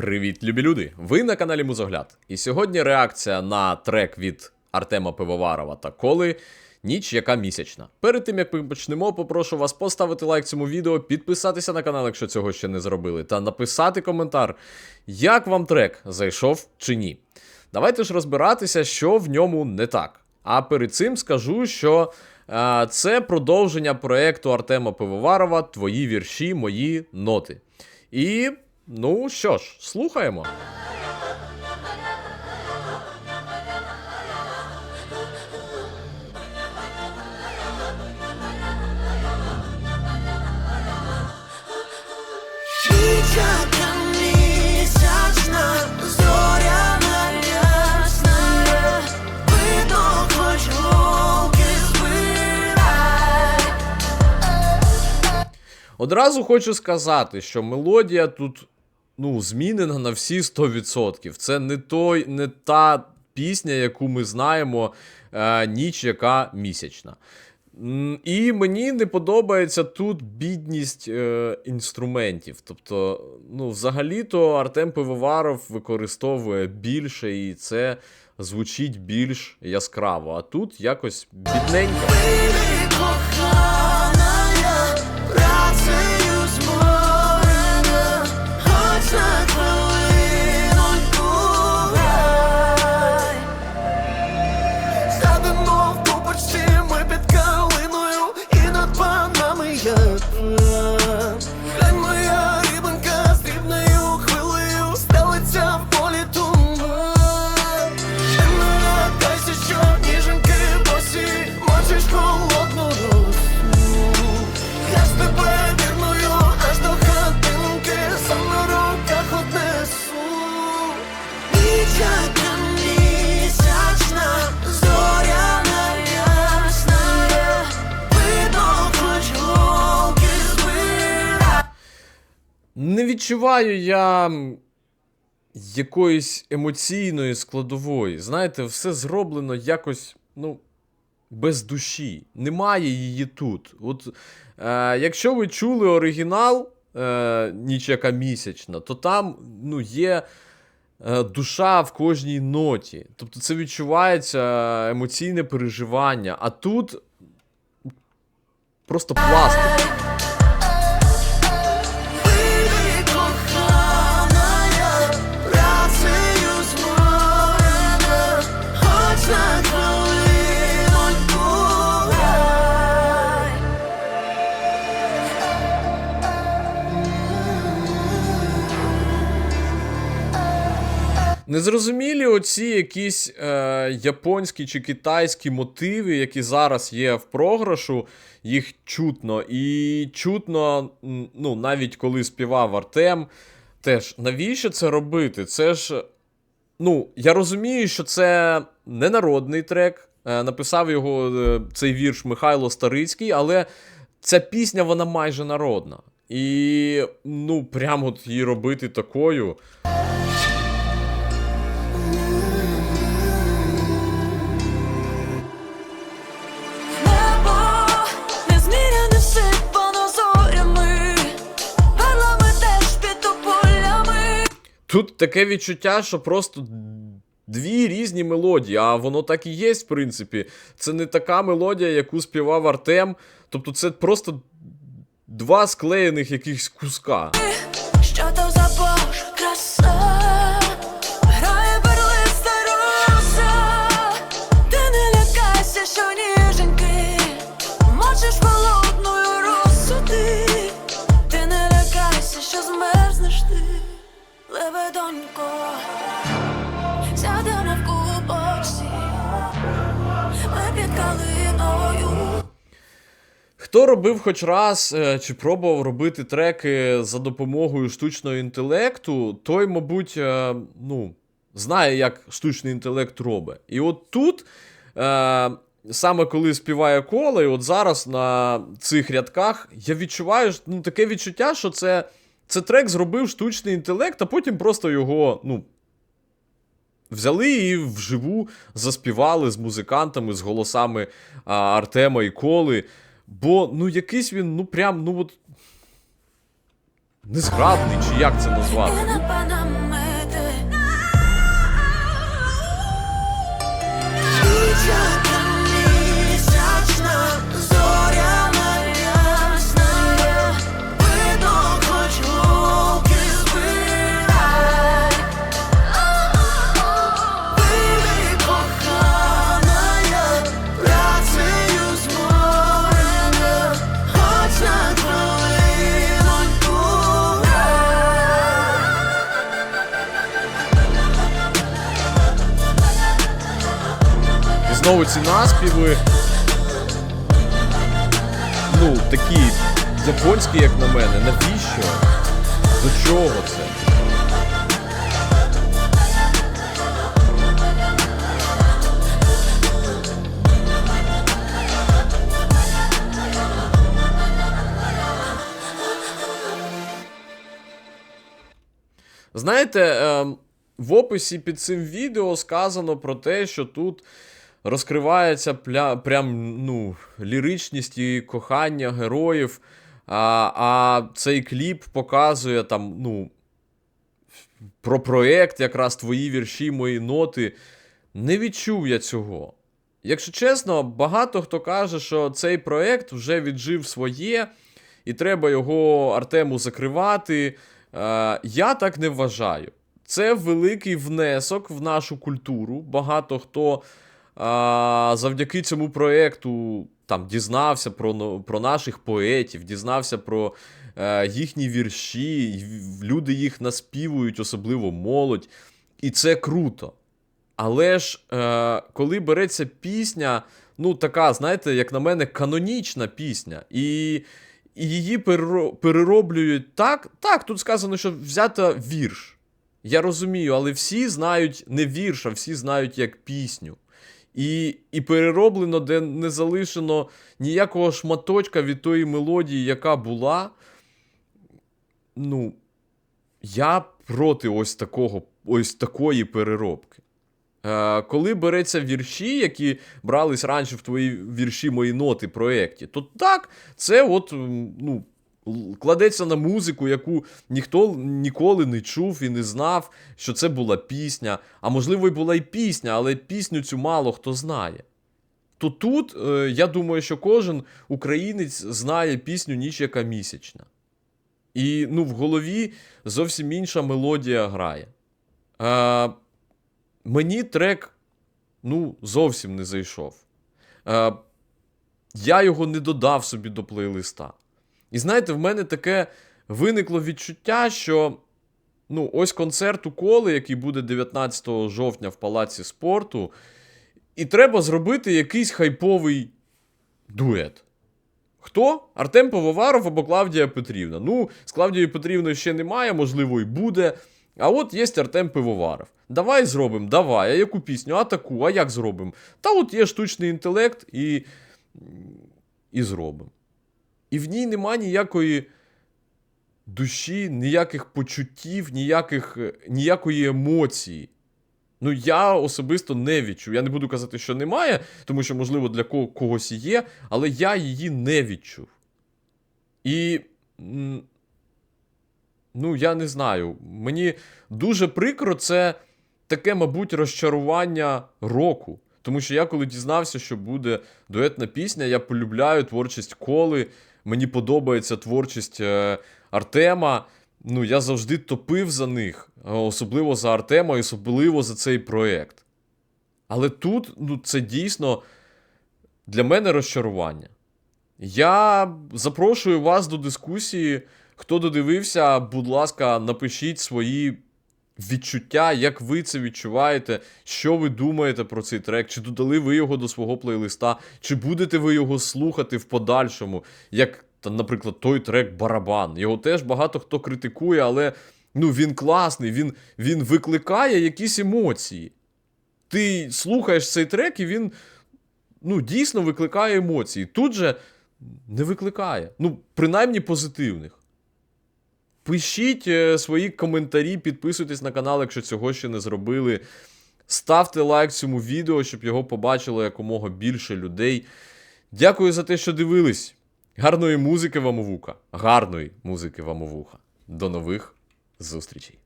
Привіт, любі люди! Ви на каналі Музогляд. І сьогодні реакція на трек від Артема Пивоварова та Коли Ніч, яка місячна. Перед тим як ми почнемо, попрошу вас поставити лайк цьому відео, підписатися на канал, якщо цього ще не зробили, та написати коментар, як вам трек зайшов чи ні. Давайте ж розбиратися, що в ньому не так. А перед цим скажу, що е, це продовження проекту Артема Пивоварова Твої вірші, мої ноти. І ну що ж, слухаємо. Одразу хочу сказати, що мелодія тут ну, змінена на всі 100%. Це не той, не та пісня, яку ми знаємо, е, ніч, яка місячна. І мені не подобається тут бідність е, інструментів. Тобто, ну, взагалі-то Артем Пивоваров використовує більше, і це звучить більш яскраво. А тут якось бідненько. Не відчуваю я якоїсь емоційної складової. Знаєте, все зроблено якось, ну, без душі. Немає її тут. От, е, якщо ви чули оригінал е, Ніч яка місячна, то там ну, є. е, Душа в кожній ноті. Тобто це відчувається емоційне переживання. А тут просто пластик. Незрозумілі оці якісь е, японські чи китайські мотиви, які зараз є в програшу, їх чутно. І чутно, ну, навіть коли співав Артем, теж навіщо це робити? Це ж. Ну, я розумію, що це не народний трек. Е, написав його е, цей вірш Михайло Старицький, але ця пісня, вона майже народна. І ну, прямо от її робити такою. Тут таке відчуття, що просто дві різні мелодії, а воно так і є, в принципі. Це не така мелодія, яку співав Артем. Тобто це просто два склеєних якихось куска. Хто робив хоч раз е, чи пробував робити треки за допомогою штучного інтелекту, той, мабуть, е, ну, знає, як штучний інтелект робить. І от тут, е, саме коли співає коло, і от зараз на цих рядках я відчуваю ну, таке відчуття, що це, це трек зробив штучний інтелект, а потім просто його, ну. Взяли і вживу заспівали з музикантами, з голосами а, Артема і Коли. Бо ну якийсь він, ну прям, ну от. Незграбний, чи як це назвати? Знову ці наспіви. Ну, такі японські, як на мене. Навіщо? До чого це? Знаєте, ем, в описі під цим відео сказано про те, що тут розкривається пля, прям ну, ліричність і кохання героїв. А, а цей кліп показує там, ну, про проєкт, якраз твої вірші, мої ноти. Не відчув я цього. Якщо чесно, багато хто каже, що цей проєкт вже віджив своє, і треба його Артему закривати. Е, я так не вважаю. Це великий внесок в нашу культуру. Багато хто а, завдяки цьому проєкту там дізнався про, про наших поетів, дізнався про е, їхні вірші, люди їх наспівують, особливо молодь. І це круто. Але ж, е, коли береться пісня, ну така, знаєте, як на мене, канонічна пісня, і, і її перероблюють так. Так, тут сказано, що взята вірш. Я розумію, але всі знають не вірш, а всі знають як пісню. І, і перероблено, де не залишено ніякого шматочка від тої мелодії, яка була. Ну, я проти ось такого, ось такої переробки. Е, коли береться вірші, які брались раніше в твої вірші мої ноти проєкті, то так, це от, ну, кладеться на музику, яку ніхто ніколи не чув і не знав, що це була пісня. А можливо, і була й пісня, але пісню цю мало хто знає. То тут, е, я думаю, що кожен українець знає пісню Ніч яка місячна. І ну, в голові зовсім інша мелодія грає. Е, мені трек ну, зовсім не зайшов. Е, я його не додав собі до плейлиста. І знаєте, в мене таке виникло відчуття, що ну, ось концерт у коли, який буде 19 жовтня в Палаці спорту, і треба зробити якийсь хайповий дует. Хто? Артем Пивоваров або Клавдія Петрівна. Ну, з Клавдією Петрівною ще немає, можливо, і буде. А от є Артем Пивоваров. Давай зробимо, давай. А яку пісню? А таку, а як зробимо? Та от є штучний інтелект і, і зробимо. І в ній нема ніякої душі, ніяких почуттів, ніяких, ніякої емоції. Ну, я особисто не відчув. Я не буду казати, що немає, тому що, можливо, для когось і є, але я її не відчув. І. Ну, я не знаю. Мені дуже прикро це таке, мабуть, розчарування року. Тому що я, коли дізнався, що буде дуетна пісня, я полюбляю творчість коли. Мені подобається творчість е, Артема. Ну, я завжди топив за них, е, особливо за Артема, і особливо за цей проєкт. Але тут ну, це дійсно для мене розчарування. Я запрошую вас до дискусії. Хто додивився, будь ласка, напишіть свої відчуття, як ви це відчуваєте, що ви думаєте про цей трек, чи додали ви його до свого плейлиста, чи будете ви його слухати в подальшому, як, наприклад, той трек Барабан. Його теж багато хто критикує, але ну, він класний, він, він викликає якісь емоції. Ти слухаєш цей трек, і він ну, дійсно викликає емоції. Тут же не викликає. Ну, принаймні позитивних. Пишіть е, свої коментарі, підписуйтесь на канал, якщо цього ще не зробили. Ставте лайк цьому відео, щоб його побачило якомога більше людей. Дякую за те, що дивились. Гарної музики вам у вуха. Гарної музики вам у вуха. До нових зустрічей.